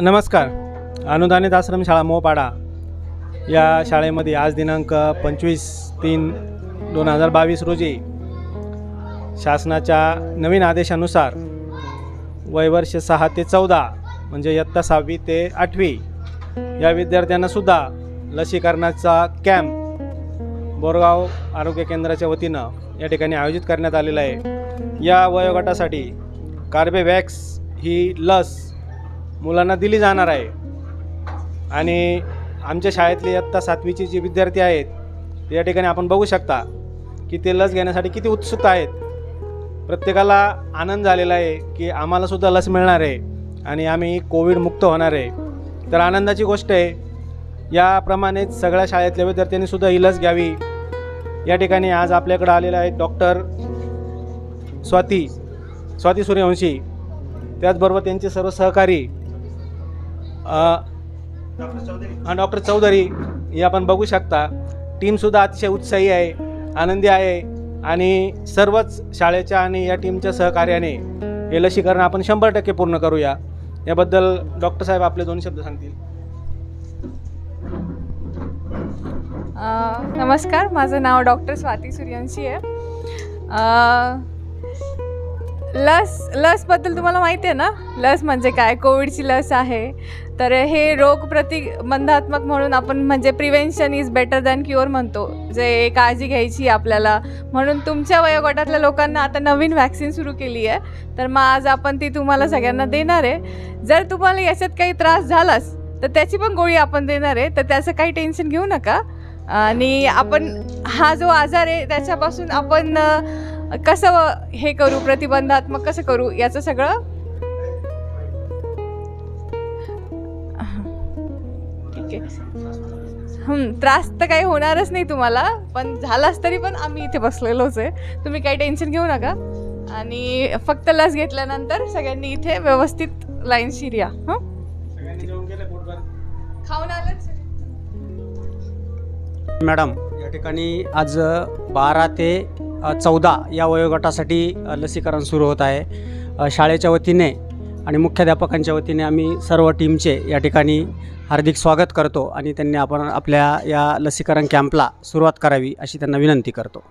नमस्कार. अनुदानित आश्रम शाळा मोपाडा या शाळेमध्ये आज दिनांक पंचवीस तीन दोन हजार बावीस रोजी शासनाच्या नवीन आदेशानुसार वयवर्ष सहा ते चौदा म्हणजे इयत्ता सहावी ते आठवी या विद्यार्थ्यांनासुद्धा लसीकरणाचा कॅम्प बोरगाव आरोग्य केंद्राच्या वतीनं या ठिकाणी आयोजित करण्यात आलेला आहे. या वयोगटासाठी कार्बेवॅक्स ही लस मुलांना दिली जाणार आहे. आणि आमच्या शाळेतले आत्ता सातवीचे जे विद्यार्थी आहेत या ठिकाणी आपण बघू शकता की ते लस घेण्यासाठी किती उत्सुक आहेत. प्रत्येकाला आनंद झालेला आहे की आम्हालासुद्धा लस मिळणार आहे आणि आम्ही कोविडमुक्त होणार आहे. तर आनंदाची गोष्ट आहे याप्रमाणेच सगळ्या शाळेतल्या विद्यार्थ्यांनीसुद्धा ही लस घ्यावी. या ठिकाणी आज आपल्याकडं आलेले आहेत डॉक्टर स्वाती स्वाती सूर्यवंशी. त्याचबरोबर त्यांचे सर्व सहकारी हां डॉक्टर चौधरी हे आपण बघू शकता. टीमसुद्धा अतिशय उत्साही आहे आनंदी आहे आणि सर्वच शाळेच्या आणि या टीमच्या सहकार्याने हे लसीकरण आपण शंभर टक्के पूर्ण करूया. याबद्दल डॉक्टर साहेब आपले दोन शब्द सांगतील. नमस्कार. माझं नाव डॉक्टर स्वाती सूर्यवंशी आहे. लस लसबद्दल तुम्हाला माहिती आहे ना? लस म्हणजे काय? कोविडची लस आहे. तर हे रोग प्रतिबंधात्मक म्हणून आपण म्हणजे prevention is better than cure म्हणतो. जे काळजी घ्यायची आपल्याला. म्हणून तुमच्या वयोगटातल्या लोकांना आता नवीन व्हॅक्सिन सुरू केली आहे. तर मग आज आपण ती तुम्हाला सगळ्यांना देणार आहे. जर तुम्हाला याच्यात काही त्रास झालाच तर त्याची पण गोळी आपण देणार आहे. तर त्याचं काही टेन्शन घेऊ नका. आणि आपण हा जो आजार आहे त्याच्यापासून आपण कसं हे करू प्रतिबंधात्मक कसं करू याचं सगळं? ठीक आहे. त्रास तर काही होणारच नाही तुम्हाला पण झालाच तरी पण आम्ही इथे बसलेलोच आहे. तुम्ही काही टेन्शन घेऊ नका. आणि फक्त लस घेतल्यानंतर सगळ्यांनी इथे व्यवस्थित लाईनशीर या हं? खाऊन आलंच. मॅडम या ठिकाणी आज बारा ते चौदा या वयोगटासाठी लसीकरण सुरू होत आहे. शाळेच्या वतीने आणि मुख्याध्यापकांच्या वतीने आम्ही सर्व टीमचे या ठिकाणी हार्दिक स्वागत करतो आणि त्यांनी आपण आपल्या या लसीकरण कॅम्पला सुरुवात करावी अशी त्यांना विनंती करतो.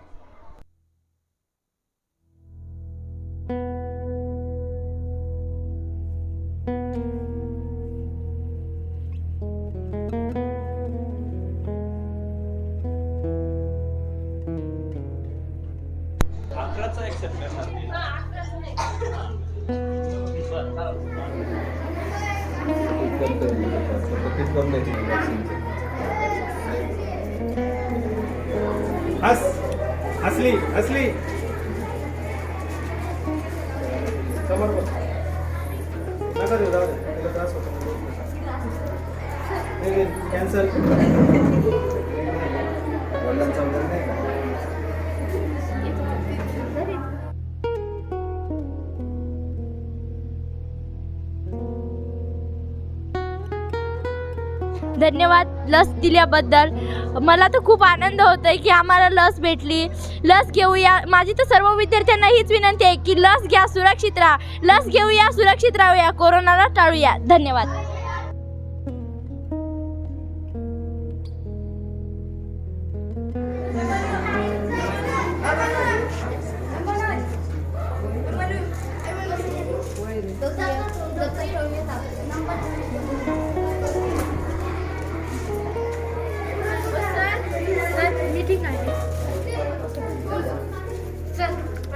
हस हसली हसली समोर बघ. नका देऊ, जाऊ त्याला त्रास होतो. कॅन्सल धन्यवाद लस दिल्याबद्दल. मला तर खूप आनंद होत आहे की आम्हाला लस भेटली. लस घेऊया. माझी तर सर्व विद्यार्थ्यांना हीच विनंती आहे की लस घ्या सुरक्षित राहा. लस घेऊया सुरक्षित राहूया. कोरोनाला टाळूया. धन्यवाद.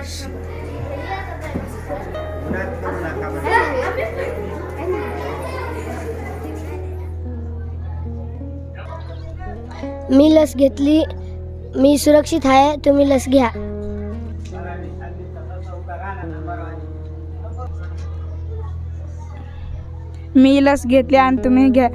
मी लस घेतली. मी सुरक्षित आहे. तुम्ही लस घ्या. मी लस घेतली आणि तुम्ही घ्या.